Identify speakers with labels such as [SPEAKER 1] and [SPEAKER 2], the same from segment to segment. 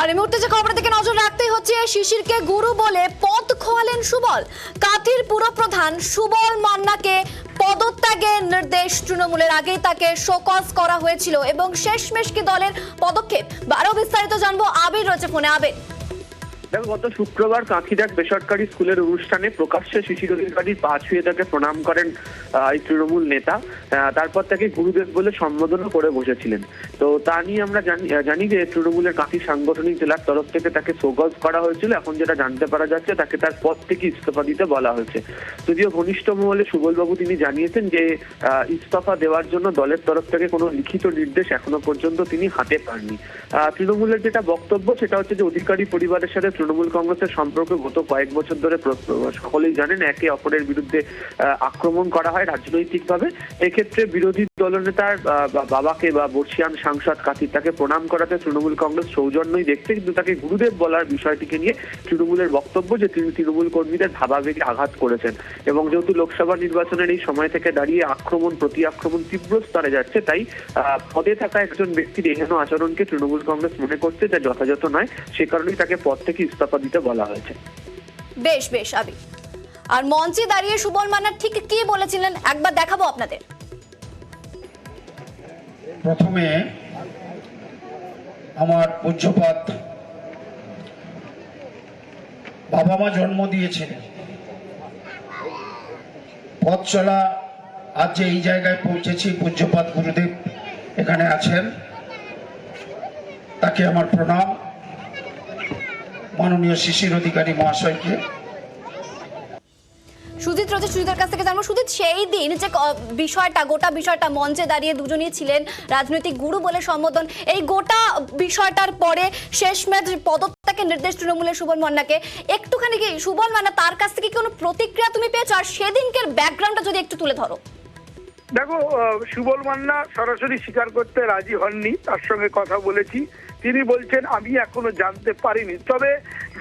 [SPEAKER 1] আর এই মুহূর্তে যে খবরের দিকে নজর রাখতেই হচ্ছে, শিশিরকে গুরু বলে পদ খোয়ালেন সুবল। কাঠির পুরপ্রধান সুবল মান্নাকে পদত্যাগের নির্দেশ তৃণমূলের আগেই তাকে শোকজ করা হয়েছিল এবং শেষমেশ কি দলের পদক্ষেপ। আরও বিস্তারিত জানব, আবির রয়েছে ফোনে। আবির।
[SPEAKER 2] দেখো, গত শুক্রবার কাঁথির এক বেসরকারি স্কুলের অনুষ্ঠানে প্রকাশ্যে শিশির অধিকারীর পা ছুঁয়ে তাকে প্রণাম করেন এই তৃণমূল নেতা। তারপর তাকে গুরুদেব বলে সম্বোধনও করে বসেছিলেন। তো তা নিয়ে আমরা জানি যে তৃণমূলের কাঁথি সাংগঠনিক জেলার তরফ থেকে তাকে সোগজ করা হয়েছিল। এখন যেটা জানতে পারা যাচ্ছে, তাকে তার পদ থেকে ইস্তফা দিতে বলা হয়েছে। যদিও ঘনিষ্ঠ মহলে সুবলবাবু তিনি জানিয়েছেন যে ইস্তফা দেওয়ার জন্য দলের তরফ থেকে কোনো লিখিত নির্দেশ এখনও পর্যন্ত তিনি হাতে পাননি। তৃণমূলের যেটা বক্তব্য, সেটা হচ্ছে যে অধিকারী পরিবারের সাথে তৃণমূল কংগ্রেসের সম্পর্ক গত কয়েক বছর ধরে সকলেই জানেন একে অপরের বিরুদ্ধে আক্রমণ করা হয় রাজনৈতিকভাবে। এক্ষেত্রে বিরোধী দলনেতার বাবাকে বা বর্ষিয়ান সাংসদ কাতির তাকে প্রণাম করাতে তৃণমূল কংগ্রেস সৌজন্যই দেখছে, কিন্তু তাকে গুরুদেব বলার বিষয়টিকে নিয়ে তৃণমূলের বক্তব্য যে তিনি তৃণমূল কর্মীদের ভাবাবেগে আঘাত করেছেন। এবং যেহেতু লোকসভা নির্বাচনের এই সময় থেকে দাঁড়িয়ে আক্রমণ প্রতি আক্রমণ তীব্র স্তরে যাচ্ছে, তাই পদে থাকা একজন ব্যক্তির এহেন আচরণকে তৃণমূল কংগ্রেস মনে করছে যা যথাযথ নয়, সে কারণেই তাকে পদ থেকে ইস্তফা দিতে বলা হয়েছে।
[SPEAKER 1] বেশ বেশ, আবির। আর মঞ্চে দাঁড়িয়ে সুবল মান্না ঠিক কি বলেছিলেন? একবার দেখাবো আপনাদের।
[SPEAKER 3] প্রথমে আমার পূজ্যপাত বাবা মা জন্ম দিয়েছিলেন পথ চলা আজ যে এই জায়গায় পৌঁছেছি, পূজ্যপাত গুরুদেব এখানে আছেন। তাকে আমার প্রণাম। মাননীয় শিশির অধিকারী মহাশয়কে
[SPEAKER 1] সুজিত রয়েছে সুজিতের কাছ থেকে জানব। সুজিত, সেই দিন যে বিষয়টা, গোটা বিষয়টা মঞ্চে দাঁড়িয়ে দুজনই ছিলেন রাজনৈতিক গুরু বলে সম্বোধন। এই গোটা বিষয়টার পরে শেষ শেষমেশ পদত্যাগের নির্দেশ তৃণমূলের সুবল মান্নাকে একটুখানি কি সুবল মান্না তার কাছ থেকে কোনো প্রতিক্রিয়া তুমি পেয়েছ? আর সেদিনকের ব্যাকগ্রাউন্ডটা যদি একটু তুলে ধরো।
[SPEAKER 4] দেখো সুবল মান্না সরাসরি স্বীকার করতে রাজি হননি। তার সঙ্গে কথা বলেছি। তিনি বলছেন, আমি এখনও জানতে পারিনি। তবে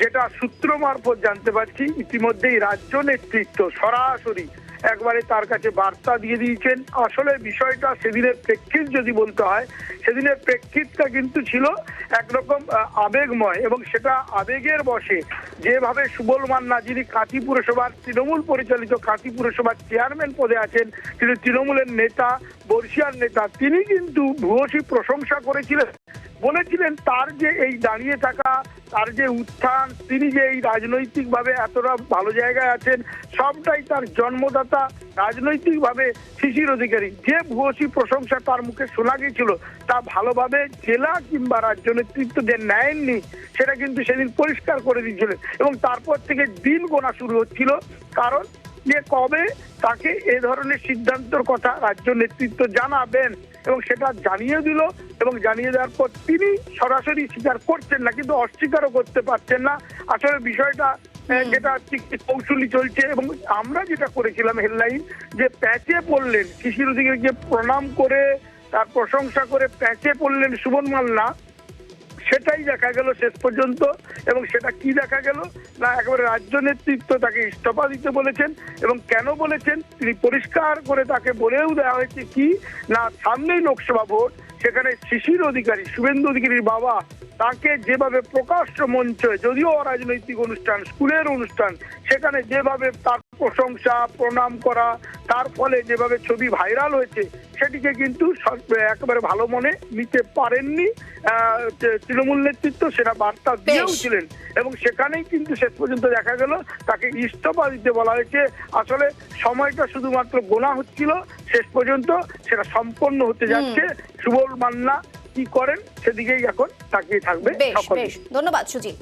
[SPEAKER 4] যেটা সূত্র মারফত জানতে পারছি, ইতিমধ্যেই রাজ্য নেতৃত্ব সরাসরি একবারে তার কাছে বার্তা দিয়ে দিয়েছেন। আসলে বিষয়টা সেদিনের প্রেক্ষিত যদি বলতে হয়, সেদিনের প্রেক্ষিতটা কিন্তু ছিল একরকম আবেগময় এবং সেটা আবেগের বসে যেভাবে সুবল মান্না, যিনি কাঁথি পুরসভার, তৃণমূল পরিচালিত কাঁথি পুরসভার চেয়ারম্যান পদে আছেন, তিনি তৃণমূলের নেতা, বর্ষিয়ার নেতা, তিনি কিন্তু ভূয়সী প্রশংসা করেছিলেন। বলেছিলেন তার যে এই দাঁড়িয়ে থাকা, তার যে উত্থান, তিনি যে এই রাজনৈতিকভাবে এতটা ভালো জায়গায় আছেন, সবটাই তার জন্মদাতা রাজনৈতিকভাবে শিশির অধিকারী। যে ভূয়সী প্রশংসা তার মুখে শোনা গিয়েছিল, তা ভালোভাবে জেলা কিংবা রাজ্য নেতৃত্ব যে নেয়নি, সেটা কিন্তু সেদিন পরিষ্কার করে দিয়েছিলেন। এবং তারপর থেকে দিন গোনা শুরু হচ্ছিল, কারণ যে কবে তাকে এ ধরনের সিদ্ধান্তর কথা রাজ্য নেতৃত্ব জানাবেন এবং সেটা জানিয়ে দিল এবং জানিয়ে দেওয়ার পর তিনি সরাসরি স্বীকার করছেন না কিন্তু অস্বীকারও করতে পারছেন না। আসলে বিষয়টা যেটা ঠিক কৌশলী চলছে এবং আমরা যেটা করেছিলাম হেডলাইন যে প্যাচে পড়লেন শিশির অধিকারীকে প্রণাম করে তার প্রশংসা করে প্যাচে পড়লেন সুবন মাল্লা। সেটাই দেখা গেল শেষ পর্যন্ত, এবং সেটা কি দেখা গেল? না, একেবারে রাজ্য নেতৃত্ব তাকে ইস্তফা দিতে বলেছেন, এবং কেন বলেছেন? তিনি পরিষ্কার করে তাকে বলেও দেওয়া হয়েছে কি? না, সামনেই লোকসভা ভোট, সেখানে শিশির অধিকারী, শুভেন্দু অধিকারীর বাবা, তাকে যেভাবে প্রকাশ্য মঞ্চে, যদিও অরাজনৈতিক অনুষ্ঠান, স্কুলের অনুষ্ঠান, সেখানে যেভাবে তার প্রশংসা প্রণাম করা তার ফলে যেভাবে ছবি ভাইরাল হয়েছে সেটিকে কিন্তু একেবারে ভালো মনে নিতে পারেননি তৃণমূল নেতৃত্ব সেটা বার্তা দিয়েও ছিলেন। এবং সেখানেই কিন্তু শেষ পর্যন্ত দেখা গেল তাকে ইস্তফা দিতে বলা হয়েছে। আসলে সময়টা শুধুমাত্র গোনা হচ্ছিল শেষ পর্যন্ত সেটা সম্পন্ন হতে যাচ্ছে। সুবল মান্না কি করেন সেদিকেই এখন তাকিয়ে থাকবে সকলে।
[SPEAKER 1] ধন্যবাদ সুজিত।